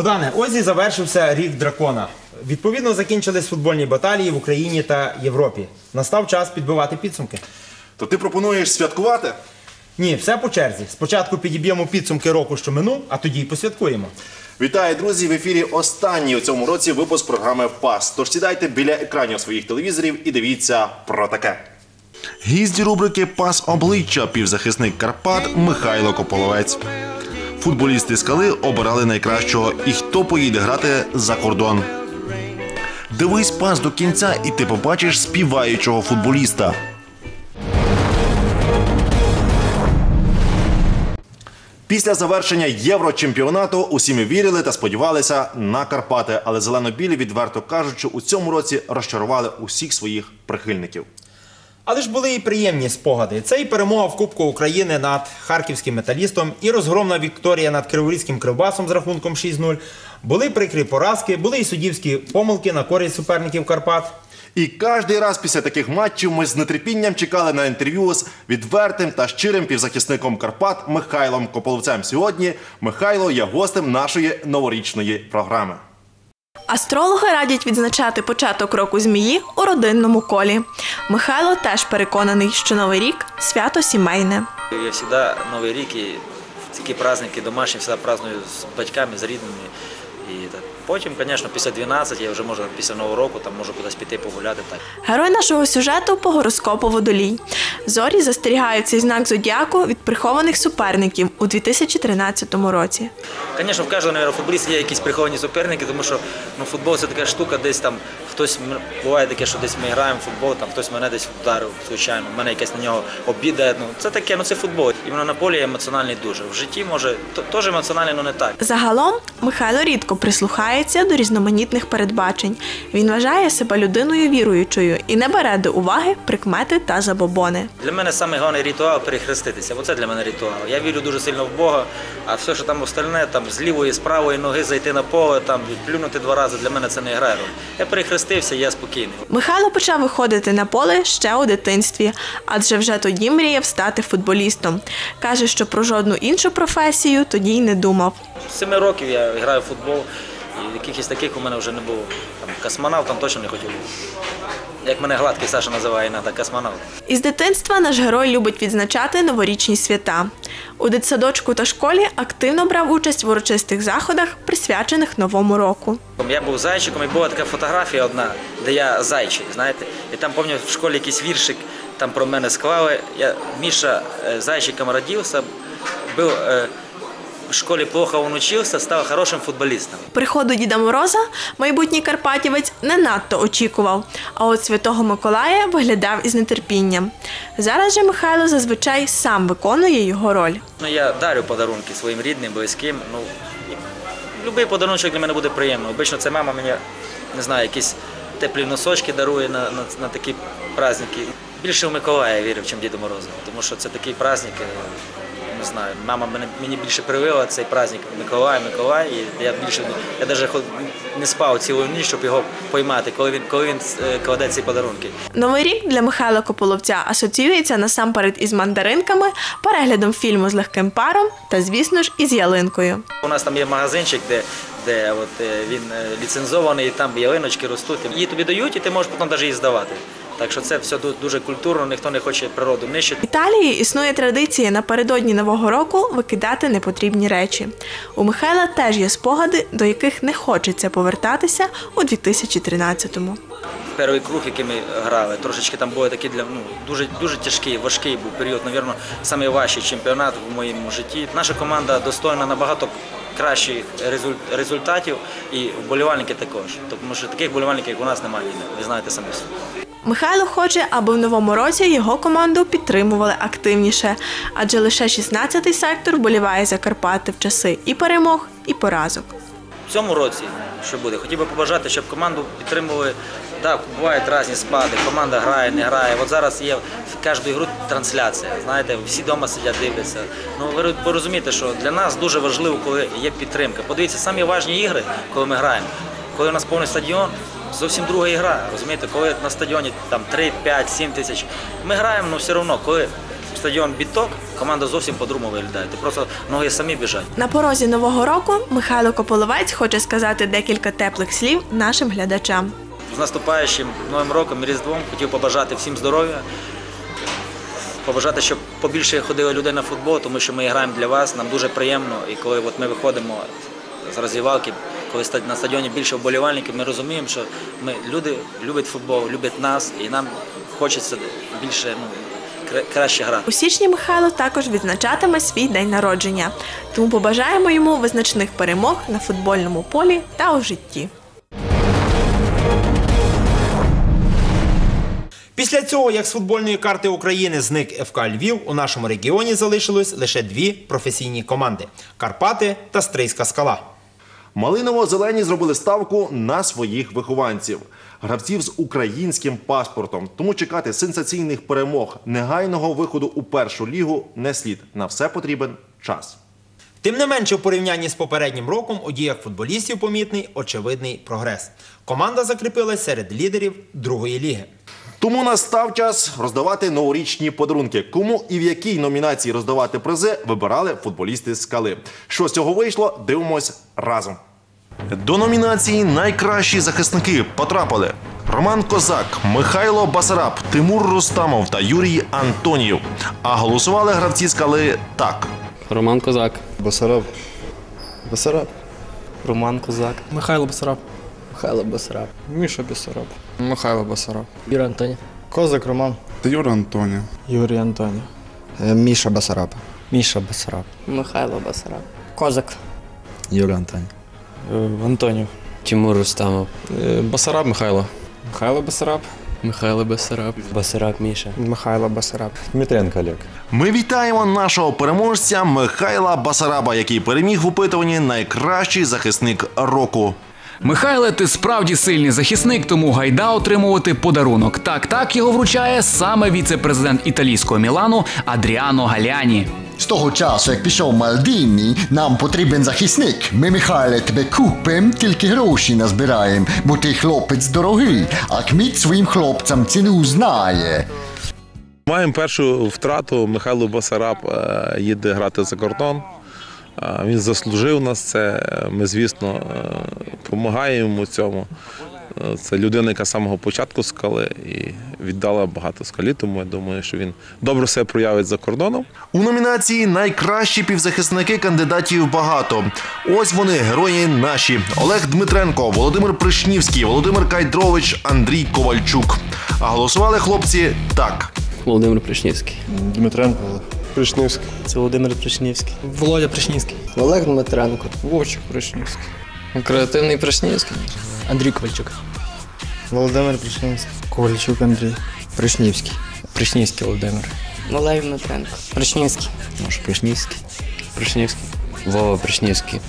Богдане, ось і завершився рік дракона. Відповідно, закінчились футбольні баталії в Україні та Європі. Настав час підбивати підсумки. То ти пропонуєш святкувати? Ні, все по черзі. Спочатку підіб'ємо підсумки року, що минув, а тоді й посвяткуємо. Вітаю, друзі! В ефірі останній у цьому році випуск програми ПАС. Тож сідайте біля екранів своїх телевізорів і дивіться про таке. Гість рубрики Пас обличчя півзахисник Карпат Михайло Кополовець. Футболісти скали обирали найкращого і хто поїде грати за кордон. Дивись пас до кінця, і ти побачиш співаючого футболіста. Після завершення єврочемпіонату усі ми вірили та сподівалися на Карпати, але зелено-білі, відверто кажучи, у цьому році розчарували усіх своїх прихильників. Але ж були і приємні спогади. Це і перемога в Кубку України над харківським металістом, і розгромна Вікторія над Криворізьким кривбасом з рахунком 6-0. Були прикрі поразки, були і суддівські помилки на користь суперників Карпат. І кожний раз після таких матчів ми з нетерпінням чекали на інтерв'ю з відвертим та щирим півзахисником Карпат Михайлом Кополовцем. Сьогодні Михайло є гостем нашої новорічної програми. Астрологи радять відзначати початок року змії у родинному колі. Михайло теж переконаний, що новий рік свято сімейне. Я завжди новий рік і такі праздники домашні завжди праздную з батьками, з рідними. Потім, звісно, після 12 я вже можу після Нового року там можу кудись піти погуляти. Так. Герой нашого сюжету по гороскопу водолій. Зорі застерігають цей знак зодіаку від прихованих суперників у 2013 році. Звісно, в кожного наверное, футболіста є якісь приховані суперники, тому що ну, футбол це така штука, десь там хтось буває таке, що десь ми граємо в футбол, там хтось мене десь вдарив, звичайно, в мене якась на нього обіда. Ну, це таке, ну це футбол. Іменно на полі емоціональний дуже. В житті може теж емоціональний, але не так. Загалом Михайло рідко прислухається до різноманітних передбачень. Він вважає себе людиною віруючою і не бере до уваги прикмети та забобони. Для мене саме головний ритуал перехреститися. Оце для мене ритуал. Я вірю дуже сильно в Бога, а все, що там остальне, там з лівої, з правої ноги зайти на поле, там плюнути два рази, для мене це не грає роль. Я перехрестився, я спокійний. Михайло почав виходити на поле ще у дитинстві, адже вже тоді мріяв стати футболістом. Каже, що про жодну іншу професію тоді й не думав. З семи років я граю в футбол, і якихось таких у мене вже не було. Там космонавтом точно не хотів бути. Як мене гладкий Саша називає іноді, космонавт. Із дитинства наш герой любить відзначати новорічні свята. У дитсадочку та школі активно брав участь в урочистих заходах, присвячених новому року. Я був зайчиком, і була така фотографія одна, де я зайчик, знаєте. І там пам'ятаю, в школі якийсь віршик там про мене склали. Я Міша е, зайчиком родився, був е, в школі плохо он учився, став хорошим футболістом. Приходу Діда Мороза майбутній карпатівець не надто очікував, а от Святого Миколая виглядав із нетерпінням. Зараз же Михайло зазвичай сам виконує його роль. Ну, я дарю подарунки своїм рідним, близьким. Ну, Любий подарунок для мене буде приємно. Обично це мама мені, не знаю, якісь теплі носочки дарує на, на, на такі праздники. Більше в Миколая вірив, ніж Діду Морозу. Тому що це такий праздник, е, не знаю, мама мене, мені більше привила цей праздник Миколай, Миколай. І я більше я навіть не спав цілу ніч, щоб його поймати, коли він, коли він е, кладе ці подарунки. Новий рік для Михайла Кополовця асоціюється насамперед із мандаринками, переглядом фільму з легким паром та, звісно ж, із ялинкою. У нас там є магазинчик, де, де от, е, він е, ліцензований, і там ялиночки ростуть. Її тобі дають, і ти можеш потім навіть її здавати. Так що це все дуже культурно, ніхто не хоче природу нищити. В Італії існує традиція напередодні нового року викидати непотрібні речі. У Михайла теж є спогади, до яких не хочеться повертатися у 2013-му. Перший круг, який ми грали, трошечки там були такі для ну дуже дуже тяжкий, важкий був період. Навірно, найважчий чемпіонат в моєму житті. Наша команда достойна набагато кращих резуль- результатів, і вболівальники також. Тому що таких вболівальників, як у нас, немає. Ви знаєте самі. Михайло хоче, аби в новому році його команду підтримували активніше, адже лише 16-й сектор вболіває за Карпати в часи і перемог, і поразок. В цьому році, що буде, хотів би побажати, щоб команду підтримували. Так, бувають різні спади, команда грає, не грає. От зараз є в кожну ігру трансляція. Знаєте, всі вдома сидять, дивляться. Ну ви розумієте, що для нас дуже важливо, коли є підтримка. Подивіться, самі важні ігри, коли ми граємо. Коли у нас повний стадіон, зовсім друга ігра. Розумієте, коли на стадіоні там 3, 5, 7 тисяч. Ми граємо, але все одно, коли стадіон біток, команда зовсім по-другому виглядає. Ти просто ноги самі біжать. На порозі нового року Михайло Кополовець хоче сказати декілька теплих слів нашим глядачам. З наступаючим Новим роком і Різдвом хотів побажати всім здоров'я, побажати, щоб побільше ходили людей на футбол, тому що ми граємо для вас, нам дуже приємно. І коли от ми виходимо з розвівалки, коли на стадіоні більше вболівальників, ми розуміємо, що ми, люди люблять футбол, люблять нас, і нам хочеться більше ну, краще грати. У січні Михайло також відзначатиме свій день народження, тому побажаємо йому визначних перемог на футбольному полі та у житті. Після цього, як з футбольної карти України зник ФК Львів, у нашому регіоні залишилось лише дві професійні команди Карпати та Стрийська скала. Малиново-зелені зробили ставку на своїх вихованців, гравців з українським паспортом. Тому чекати сенсаційних перемог, негайного виходу у першу лігу не слід. На все потрібен час. Тим не менше, в порівнянні з попереднім роком у діях футболістів помітний очевидний прогрес. Команда закріпилась серед лідерів другої ліги. Тому настав час роздавати новорічні подарунки. Кому і в якій номінації роздавати призи, вибирали футболісти скали. Що з цього вийшло, дивимось разом. До номінації Найкращі захисники потрапили Роман Козак, Михайло Басараб, Тимур Рустамов та Юрій Антонів. А голосували гравці скали так. Роман Козак. Басараб. Басараб. Роман Козак. Михайло Басараб. Михайло Басараб. Міша Басараб. Михайло Басараб. Юрій Антонів. Козак Роман. Юра Антоні. Юрій Антонів. Міша Басараб. Міша Басараб. Михайло Басараб. Козак. Юрій Антоній. Антонів. Тимур Рустамов. Басараб Михайло. Михайло Басараб. Михайло Басараб. Басараб Міша. Михайло Басараб. Дмитренко Олег. Ми вітаємо нашого переможця Михайла Басараба, який переміг в опитуванні найкращий захисник року. Михайле, ти справді сильний захисник, тому гайда отримувати подарунок. Так, так його вручає саме віце-президент італійського Мілану Адріано Галяні. З того часу, як пішов Мальдіні, нам потрібен захисник. Ми, Михайле, тебе купим, тільки гроші назбираємо, бо ти хлопець дорогий, а Кміт своїм хлопцям ціну знає. Маємо першу втрату. Михайло Басараб е, їде грати за кордон. Е, Він заслужив нас це. Ми, звісно, допомагаємо йому цьому. Е, Це людина, яка з самого початку скали і віддала багато скалі, тому я думаю, що він добре себе проявить за кордоном. У номінації Найкращі півзахисники кандидатів багато. Ось вони, герої наші: Олег Дмитренко, Володимир Пришнівський, Володимир Кайдрович, Андрій Ковальчук. А голосували хлопці так. Володимир Пришнівський. Дмитренко. Пришнівський. Це Володимир Пришнівський. Володя Пришнівський. Олег Дмитренко. Вовчик Пришнівський. Креативний Пришнівський. Андрій Ковальчук. Володимир Пришнівський. Ковальчук Андрій. Пришнівський. Пришнівський Володимир. Олег Дмитренко. Пришнівський. Може, Пришнівський. Пришнівський. Вова Пришнівський.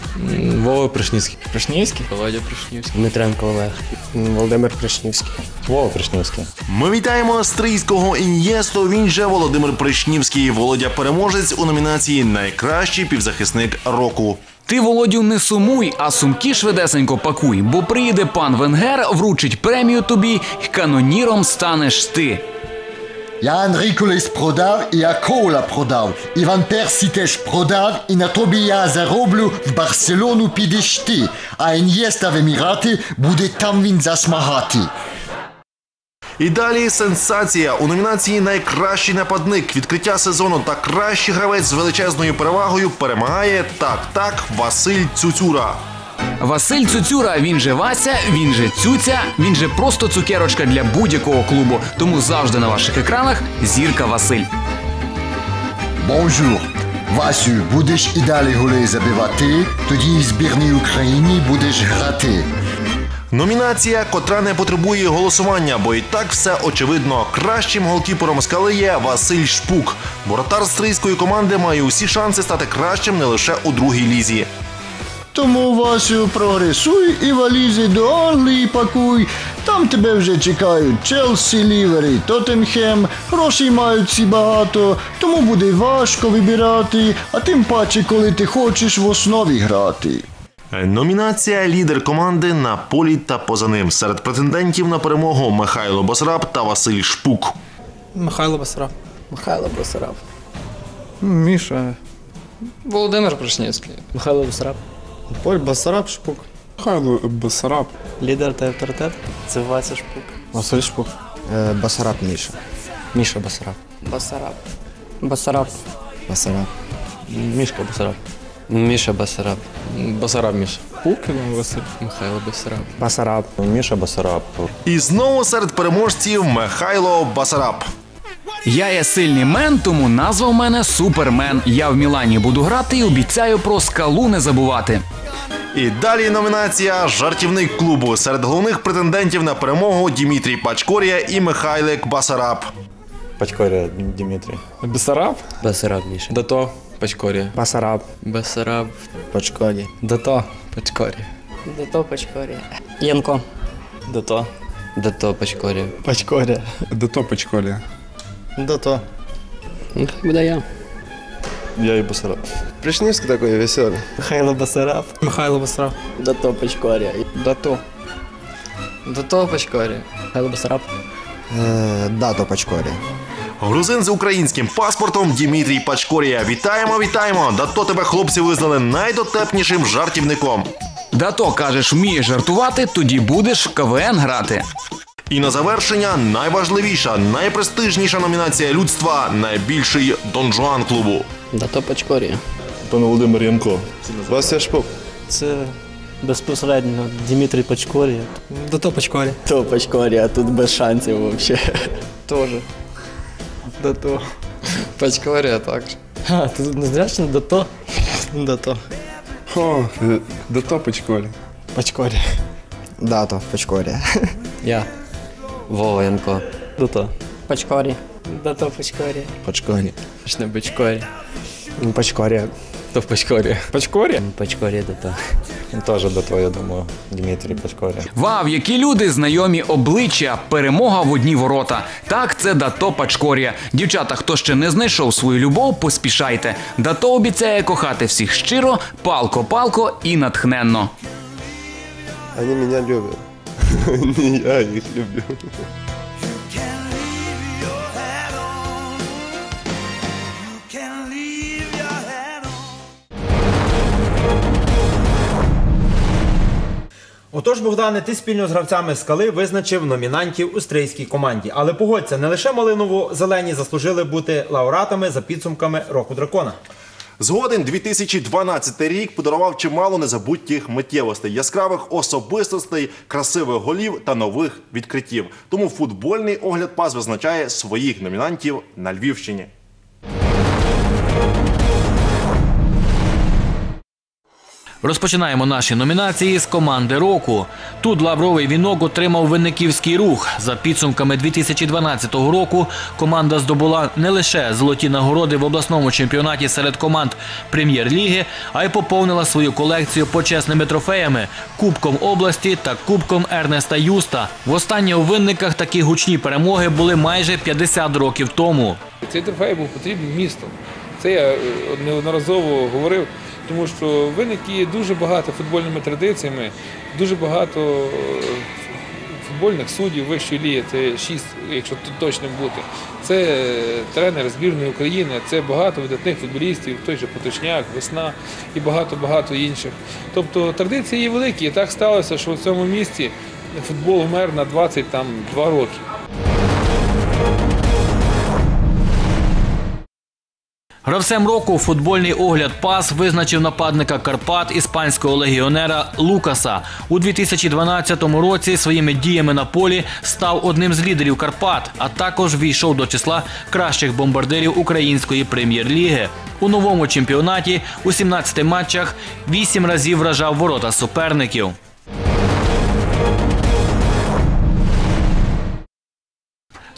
Вова Пришнівський. Пришнівський? Володя Пришнівський. Дмитренко Олег. Володимир Пришнівський. Вова Пришнівський. Ми вітаємо австрійського ін'єсту. Він же Володимир Пришнівський. Володя переможець у номінації Найкращий півзахисник року. Ти, Володю, не сумуй, а сумки швидесенько пакуй, бо приїде пан Венгер, вручить премію тобі, й каноніром станеш ти. Я Андрій продав, і я кола продав. Іван Персі теж продав, і на тобі я зароблю, в Барселону підеш. А Ін'єста в Емірати буде там він засмагати. І далі сенсація у номінації Найкращий нападник відкриття сезону та кращий гравець з величезною перевагою перемагає так, так Василь Цюцюра. Василь Цюцюра, він же Вася, він же Цюця, він же просто цукерочка для будь-якого клубу. Тому завжди на ваших екранах зірка Василь. Бонжур. Васю, будеш і далі голи забивати, тоді в збірній Україні будеш грати. Номінація, котра не потребує голосування, бо і так все очевидно. Кращим голкіпером скали є Василь Шпук. Воротар стрийської команди має усі шанси стати кращим не лише у другій лізі. Тому, Васю, прогресуй і валізи до Англії пакуй. Там тебе вже чекають Челсі, Лівер і Тоттенхем. Грошей мають всі багато, тому буде важко вибирати, а тим паче, коли ти хочеш в основі грати. Номінація лідер команди на полі та поза ним. Серед претендентів на перемогу Михайло Басраб та Василь Шпук. Михайло Басараб. Михайло Басараб. Міша. Володимир Прошнівський. Михайло Басараб. Поль Басараб Шпук. Михайло Басараб. Лідер та авторитет. Це Вася Шпук. Василь Шпук. Е, Басараб Міша. Міша Басараб. Басараб. Басараб. Басараб. Мішка Басараб. Міша Басараб. Басараб Міша. Пукін Василь. Михайло Басараб. Басараб. Міша Басараб. І знову серед переможців Михайло Басараб. Я є сильний мен, тому назва в мене Супермен. Я в Мілані буду грати і обіцяю про скалу не забувати. І далі номінація Жартівник клубу серед головних претендентів на перемогу Дімітрій Пачкорія і Михайлик Басараб. Пачкоря Дмитрій. Басараб. Басараб Міша. Дато. Пачкорія. Басараб. Басараб. Пачкорі. Дато. Пачкорія. Дато Пачкорія. Янко. Дато. Дато Пачкорія. Пачкоря. Дато Пачкорія. Дато. Ну, хай буде я. Я і Басараб. Пришнівський такий веселий. Михайло Басараб. Михайло Басараб. Дато Пачкорія. Дато. Дато Пачкорія. Михайло Басараб. Е, Дато Пачкорі. Грузин з українським паспортом Дімітрій Пачкорія. Вітаємо, вітаємо! Да то тебе хлопці визнали найдотепнішим жартівником. Дато кажеш, вмієш жартувати, тоді будеш в КВН грати. І на завершення найважливіша, найпрестижніша номінація людства найбільший Дон Жуан клубу. Дато Пачкорія. Пан Володимир Янко. Вася Шпук. Це безпосередньо Дмитрій Пачкорія. Дато Пачкорія. То Пачкорія, тут без шансів взагалі. Тоже. Дато. Пачкорія також. А, тут не зрячно дато. Дато. О, Дато Пачкорія. Пачкоря. Дато Пачкоря. Я. Вова Янко. Пачкорі. Дато Пачкорія. Пачкорі. Ж не Пачкорі. Пачкоря. То в Пачкорія. Пачкорія? Пачкорія дато. Теж Дато, я думаю. Дмитрій Пачкоря. Вау, які люди знайомі обличчя, перемога в одні ворота. Так, це Дато Пачкорія. Дівчата, хто ще не знайшов свою любов, поспішайте. Дато обіцяє кохати всіх щиро, палко-палко і натхненно. Вони мене люблять. Не я їх люблю. Отож, Богдане, ти спільно з гравцями скали визначив номінантів у стрийській команді. Але погодься, не лише малиново-зелені заслужили бути лауреатами за підсумками року дракона. Згоден 2012 рік подарував чимало незабутніх миттєвостей, яскравих особистостей, красивих голів та нових відкриттів. Тому футбольний огляд пас визначає своїх номінантів на Львівщині. Розпочинаємо наші номінації з команди року. Тут лавровий вінок отримав винниківський рух. За підсумками 2012 року команда здобула не лише золоті нагороди в обласному чемпіонаті серед команд прем'єр-ліги, а й поповнила свою колекцію почесними трофеями Кубком області та Кубком Ернеста Юста. Востаннє у винниках такі гучні перемоги були майже 50 років тому. Цей трофей був потрібен місту. Це я е, неодноразово говорив, тому що виники є дуже багато футбольними традиціями, дуже багато е, футбольних суддів вищої ліги, це шість, якщо тут точно бути. Це е, тренер збірної України, це багато видатних футболістів, той же Поточняк, Весна і багато-багато інших. Тобто традиції є великі, і так сталося, що в цьому місті футбол вмер на 22 роки. Гравцем року футбольний огляд ПАС визначив нападника Карпат іспанського легіонера Лукаса. У 2012 році своїми діями на полі став одним з лідерів Карпат, а також війшов до числа кращих бомбардирів української прем'єр-ліги. У новому чемпіонаті у 17 матчах 8 разів вражав ворота суперників.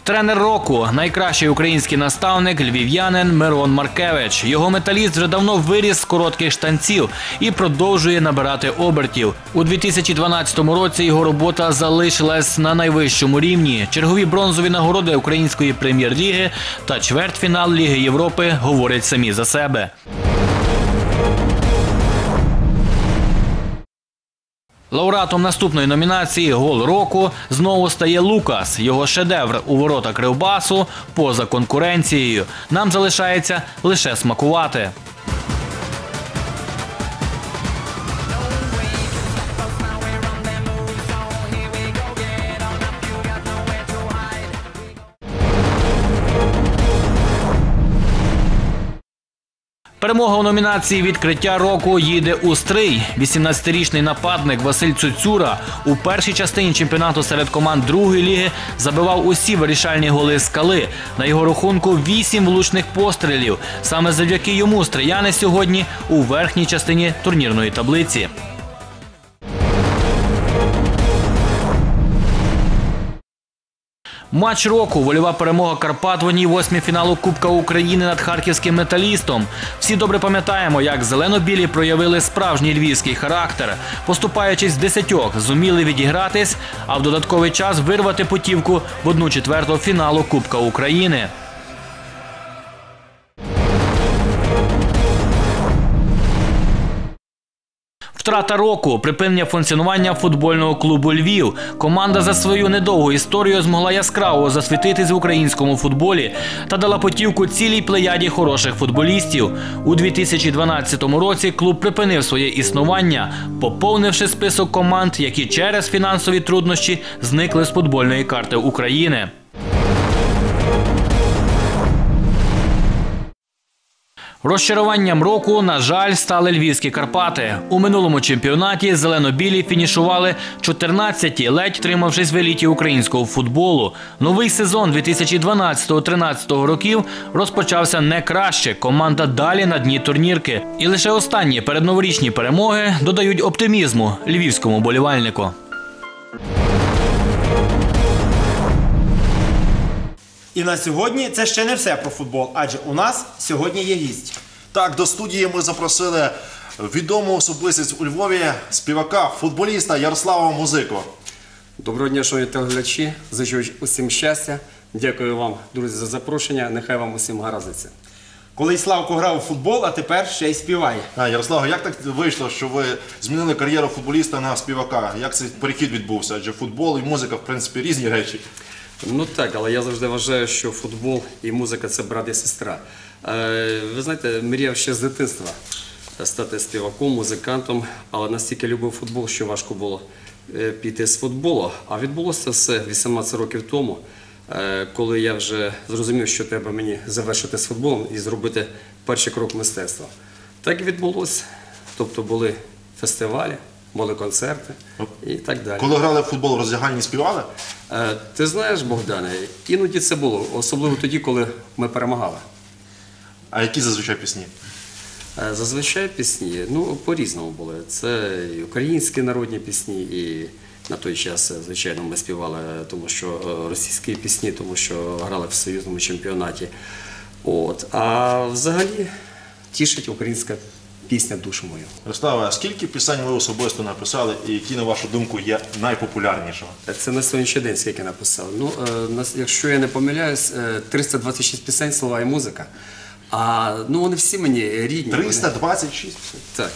Тренер року найкращий український наставник львів'янин Мирон Маркевич. Його металіст вже давно виріс з коротких штанців і продовжує набирати обертів. У 2012 році його робота залишилась на найвищому рівні. Чергові бронзові нагороди української прем'єр-ліги та чвертьфінал Ліги Європи говорять самі за себе. Лауреатом наступної номінації Гол року знову стає Лукас. Його шедевр у ворота Кривбасу поза конкуренцією. Нам залишається лише смакувати. Перемога у номінації Відкриття року їде у стрий. 18-річний нападник Василь Цуцюра у першій частині чемпіонату серед команд другої ліги забивав усі вирішальні голи скали. На його рахунку вісім влучних пострілів. Саме завдяки йому стрияни сьогодні у верхній частині турнірної таблиці. Матч року вольова перемога Карпат в одній восьмій фіналу Кубка України над харківським металістом. Всі добре пам'ятаємо, як зелено-білі проявили справжній львівський характер, поступаючись з десятьох, зуміли відігратись, а в додатковий час вирвати путівку в одну четверту фіналу Кубка України. Втрата року, припинення функціонування футбольного клубу Львів. Команда за свою недовгу історію змогла яскраво засвітитись в українському футболі та дала потівку цілій плеяді хороших футболістів. У 2012 році клуб припинив своє існування, поповнивши список команд, які через фінансові труднощі зникли з футбольної карти України. Розчаруванням року, на жаль, стали львівські Карпати. У минулому чемпіонаті зелено-білі фінішували 14-ті, ледь тримавшись в еліті українського футболу. Новий сезон 2012-13 років розпочався не краще. Команда далі на дні турнірки. І лише останні передноворічні перемоги додають оптимізму львівському болівальнику. І на сьогодні це ще не все про футбол, адже у нас сьогодні є гість. Так, до студії ми запросили відому особистість у Львові співака, футболіста Ярослава Музико. Доброго дня, шановні телеглядачі. Зичу усім щастя. Дякую вам, друзі, за запрошення. Нехай вам усім гаразиться. Колись Славко грав у футбол, а тепер ще й співає. А, Ярослав, як так вийшло, що ви змінили кар'єру футболіста на співака? Як цей перехід відбувся? Адже футбол і музика, в принципі, різні речі. Ну так, але я завжди вважаю, що футбол і музика це брат і сестра. Е, ви знаєте, мріяв ще з дитинства стати співаком, музикантом, але настільки любив футбол, що важко було е, піти з футболу. А відбулося все 18 років тому, е, коли я вже зрозумів, що треба мені завершити з футболом і зробити перший крок мистецтва. Так і відбулося. Тобто були фестивалі, були концерти і так далі. Коли грали в футбол, в роздягальні співали? Е, Ти знаєш, Богдане, іноді це було, особливо тоді, коли ми перемагали. А які зазвичай пісні? Е, Зазвичай пісні, ну, по-різному були. Це і українські народні пісні, і на той час, звичайно, ми співали, тому що е, російські пісні, тому що грали в союзному чемпіонаті. От. А взагалі тішить українська пісня душу мою. Ярослава, а скільки пісень ви особисто написали і які, на вашу думку, є найпопулярнішими? Це на сьогоднішній день, скільки написав. Ну, е, якщо я не помиляюсь, е, 326 пісень, слова і музика. А ну вони всі мені рідні. 326 пісень? Так.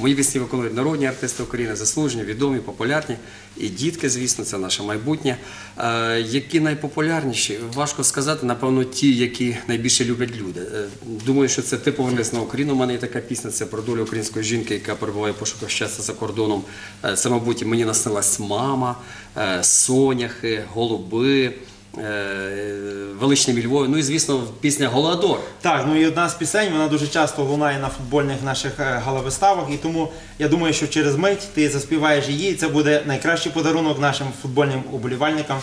Мої пісні виконують народні артисти України, заслужені, відомі, популярні. І дітки, звісно, це наше майбутнє. Е, які найпопулярніші? Важко сказати, напевно, ті, які найбільше люблять люди. Е, думаю, що це ти повернись на Україну. У мене є така пісня, це про долю української жінки, яка перебуває в щастя за кордоном. Е, це, мабуть, мені наснилась мама, е, соняхи, голуби. Е, Величні Львові. Ну і звісно, пісня Голадор. Так, ну і одна з пісень, вона дуже часто лунає на футбольних наших е, галавиставах, і тому я думаю, що через мить ти заспіваєш її, і це буде найкращий подарунок нашим футбольним уболівальникам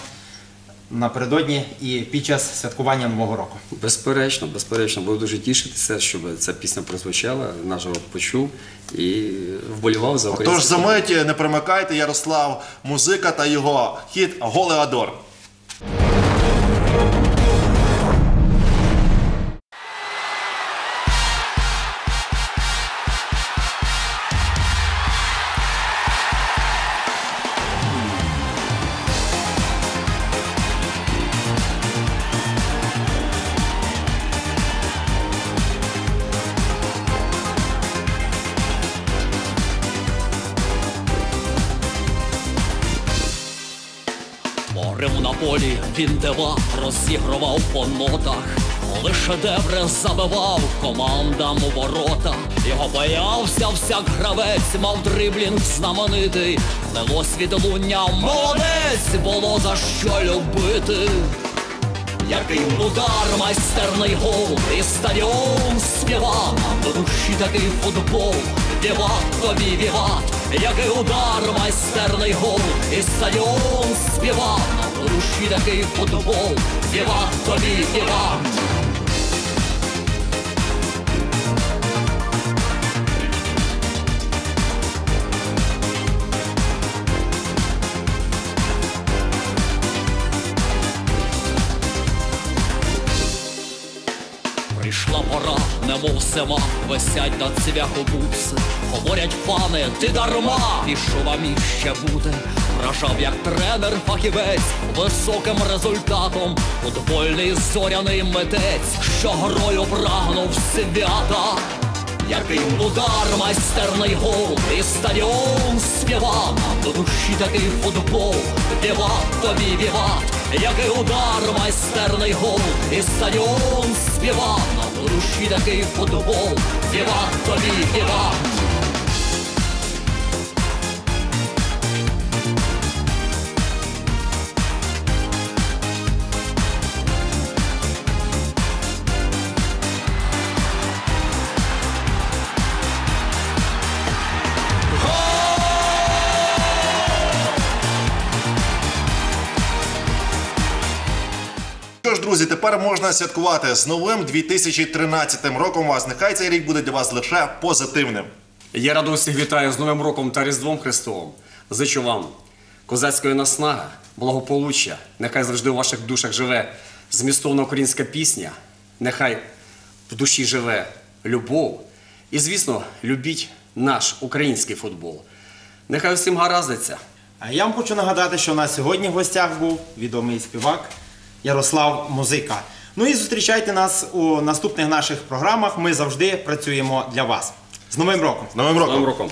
напередодні і під час святкування Нового року. Безперечно, безперечно, буду дуже тішитися, щоб ця пісня прозвучала, наш народ почув і вболівав за Тож за мить не перемикайте Ярослав Музика та його хіт Голеадор. На полі. Він дива розігрував по нотах, коли шедеври забивав командам у ворота. Його боявся всяк гравець, мав дриблінг знаменитий, лилось відлуння молодець, було за що любити. Який удар, майстерний гол, і стадіон співав, до душі такий футбол, віват тобі віват, який удар, майстерний гол, і стадіон співав, до такий футбол, віват тобі віват. Прийшла пора, немов зима, висять на цвяху букси. Говорять, пане, ти дарма, пішов вам іще буде. Вражав як тренер фахівець високим результатом. Футбольний зоряний митець, що грою прагнув свята. Який удар, майстерний гол, і стадіон співав, до душі такий футбол, віват тобі віват, який удар, майстерний гол, і стадіон співав, до душі такий футбол, віват тобі віват. Друзі, тепер можна святкувати з новим 2013 роком вас. Нехай цей рік буде для вас лише позитивним. Я радо всіх вітаю з Новим роком та Різдвом Христовим. Зичу вам козацької наснаги, благополуччя. Нехай завжди у ваших душах живе змістовна українська пісня. Нехай в душі живе любов. І, звісно, любіть наш український футбол. Нехай всім гараздиться. А я вам хочу нагадати, що у нас сьогодні в гостях був відомий співак Ярослав Музика. Ну і зустрічайте нас у наступних наших програмах. Ми завжди працюємо для вас. З Новим роком! З Новим роком! Новим роком!